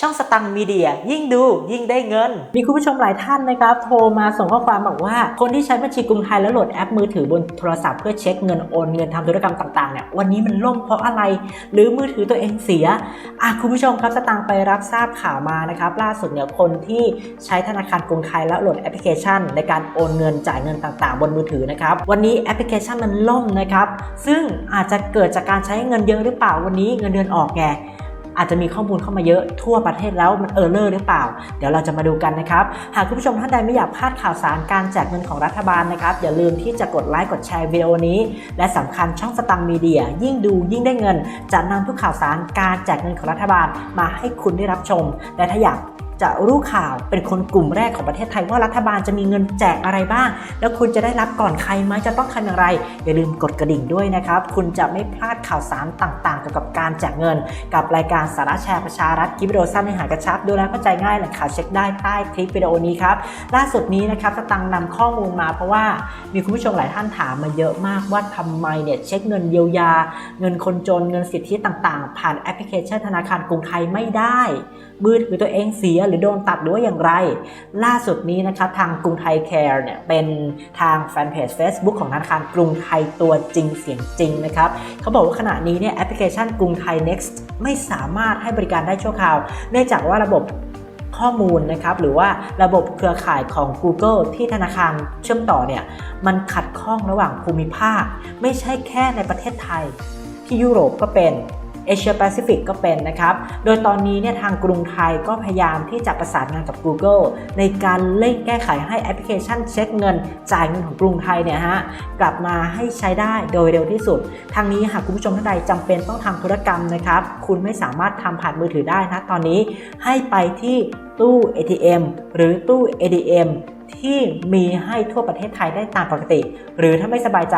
ช่องสตังค์มีเดีย ยิ่งดูยิ่งได้เงิน มีคุณผู้ชมหลายท่านนะครับโทรมาส่งข้อความบอกว่า คนที่ใช้บัญชีกรุงไทยแล้วโหลดแอปมือถือบนโทรศัพท์เพื่อเช็คเงินโอนเงินทำธุรกรรมต่างๆเนี่ยวันนี้มันล่มเพราะอะไร หรือมือถือตัวเองเสียอะคุณผู้ชมครับสตังค์ไปรับทราบข่าวมานะครับล่าสุดเนี่ยคนที่ใช้ธนาคารกรุงไทยแล้วโหลดแอปพลิเคชัน ในการโอนเงินจ่ายเงินต่างๆ บนมือถือนะครับวันนี้แอปพลิเคชันมันล่มนะครับซึ่งอาจจะเกิดจากการใช้เงินเยอะหรือเปล่าวันนี้เงินเดือนออกไง อาจจะมีข้อมูลเข้ามาเยอะทั่วประเทศแล้วมันเออร์เลอร์หรือเปล่า เดี๋ยวเราจะมาดูกันนะครับ หากคุณผู้ชมท่านใดไม่อยากพลาดข่าวสารการแจกเงินของรัฐบาลนะครับอย่าลืมที่จะกดไลค์กดแชร์วิดีโอนี้ และสำคัญช่องสตังค์มีเดีย ยิ่งดูยิ่งได้เงิน จะนำทุกข่าวสารการแจกเงินของรัฐบาลมาให้คุณได้รับชม และถ้าอยาก จะรู้ข่าวเป็นคนกลุ่มแรกของประเทศไทยว่ารัฐบาลจะมีเงินแจกอะไรบ้าง แล้วคุณจะได้รับก่อนใครไหมจะต้องทำอย่างไร อย่าลืมกดกระดิ่งด้วยนะครับ คุณจะไม่พลาดข่าวสารต่างๆเกี่ยวกับการแจกเงิน กับรายการสาระแชร์ประชารัฐคลิปวิดีโอสั้นในหากระชับดูแลเข้าใจง่ายแหล่งข่าวเช็คได้ใต้คลิปวิดีโอนี้ครับล่าสุดนี้นะครับสตังค์นำข้อมูลมาเพราะว่ามีคุณผู้ชมหลายท่านถามมาเยอะมากว่าทำไมเนี่ยเช็คเงินเยียวยา เงินคนจนเงินสิทธิต่างๆ ผ่านแอปพลิเคชันธนาคารกรุงไทยไม่ได้มือถือตัวเองเสียหรือโดนตัดหรือว่าอย่างไร ล่าสุดนี้นะครับทางกรุงไทยแคร์เนี่ยเป็นทางแฟนเพจ Facebook ของธนาคารกรุงไทยตัวจริงเสียงจริงนะครับเขาบอกว่าขณะนี้เนี่ยแอปพลิเคชันกรุงไทย Next ไม่สามารถให้บริการได้ชั่วคราว เนื่องจากว่าระบบข้อมูลนะครับหรือว่าระบบเครือข่ายของ Google ที่ธนาคารเชื่อมต่อเนี่ยมันขัดข้องระหว่างภูมิภาค ไม่ใช่แค่ในประเทศไทย ที่ยุโรปก็เป็น เอเชียแปซิฟิกก็เป็นนะครับ โดยตอนนี้เนี่ยทางกรุงไทยก็พยายามที่จะประสานงานกับ Google ในการเร่งแก้ไขให้แอปพลิเคชันเช็คเงิน จ่ายเงินของกรุงไทยเนี่ยฮะกลับมาให้ใช้ได้โดยเร็วที่สุด ทางนี้หากคุณผู้ชมท่านใดจำเป็นต้องทำธุรกรรมนะครับ คุณไม่สามารถทำผ่านมือถือได้นะตอนนี้ให้ไปที่ตู้ ATM หรือตู้ ADM ที่มีให้ทั่วประเทศไทยได้ตามปกติ หรือถ้าไม่สบายใจ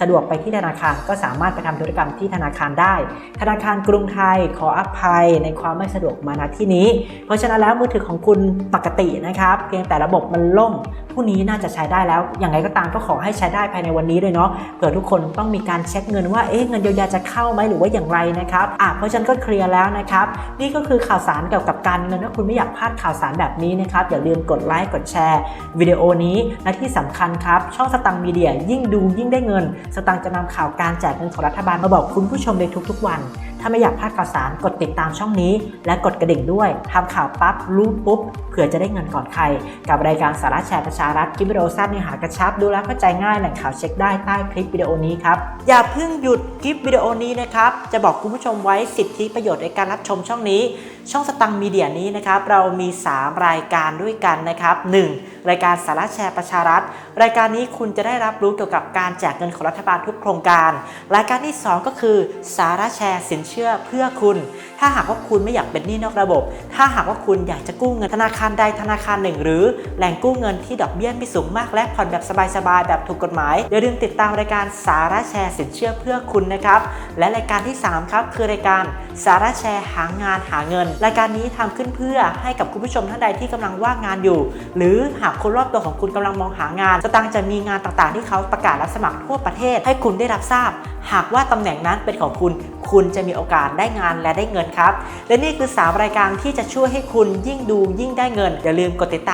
สะดวกไปที่ธนาคารก็สามารถไปทำธุรกรรมที่ธนาคารได้ ธนาคารกรุงไทยขออภัยในความไม่สะดวกมาณที่นี้ เพราะฉะนั้นแล้วมือถือของคุณปกตินะครับ เพียงแต่ระบบมันล่ม ผู้นี้น่าจะใช้ได้แล้วอย่างไรก็ตามก็ขอให้ใช้ได้ภายในวันนี้เลยเนาะเผื่อทุกคนต้องมีการเช็คเงินว่าเอ๊ะเงินเยียวยาจะเข้าไหมหรือว่าอย่างไรนะครับอะเพราะฉันก็เคลียร์แล้วนะครับนี่ก็คือข่าวสารเกี่ยวกับการเงินถ้าคุณไม่อยากพลาดข่าวสารแบบนี้นะครับอย่าลืมกดไลค์กดแชร์วิดีโอนี้และที่สำคัญครับช่องสตังค์มีเดียยิ่งดูยิ่งได้เงิน สตังค์จะนำข่าวการแจกเงินของรัฐบาลมาบอกคุณผู้ชมในทุกๆวัน ถ้าไม่อยากพลาดข่าวสารกดติดตามช่องนี้ และกดกระดิ่งด้วยทำข่าวปั๊บรู้ปุ๊บเผื่อจะได้เงินก่อนใคร กับรายการสาระแชร์ประชารัฐคลิปวิดีโอสั้นเนื้อหากระชับดูแลเข้าใจง่ายแหล่งข่าวเช็คได้ใต้คลิปวิดีโอนี้ครับอย่าเพิ่งหยุดคลิปวิดีโอนี้นะครับจะบอกคุณผู้ชมไว้สิทธิประโยชน์ในการรับชมช่องนี้ ช่องสตังค์มีเดียนี้นะครับเรามี 3 รายการด้วยกันนะครับ 1. รายการสาระแชร์ประชารัฐ รายการนี้คุณจะได้รับรู้เกี่ยวกับการแจกเงินของรัฐบาลทุกโครงการ รายการที่ 2 ก็คือสาระแชร์สินเชื่อเพื่อคุณ ถ้าหากว่าคุณไม่อยากเป็นหนี้นอกระบบ ถ้าหากว่าคุณอยากจะกู้เงินธนาคารใดธนาคารหนึ่ง หรือแหล่งกู้เงินที่ดอกเบี้ยไม่สูงมาก และผ่อนแบบสบายๆแบบถูกกฎหมายอย่าลืมติดตามรายการสาระแชร์สินเชื่อเพื่อคุณนะครับและรายการที่สามครับ คือรายการสาระแชร์หางานหาเงิน รายการนี้ทำขึ้นเพื่อให้กับคุณผู้ชมท่านใดที่กำลังว่างงานอยู่ หรือหากคนรอบตัวของคุณกำลังมองหางานสตังจะมีงานต่างๆ ที่เขาประกาศรับสมัครทั่วประเทศให้คุณได้รับทราบ หากว่าตำแหน่งนั้นเป็นของคุณ คุณจะมีโอกาสได้งานและได้เงินครับ และนี่คือ 3 รายการที่จะช่วยให้คุณยิ่งดูยิ่งได้เงิน อย่าลืมกดติดตาม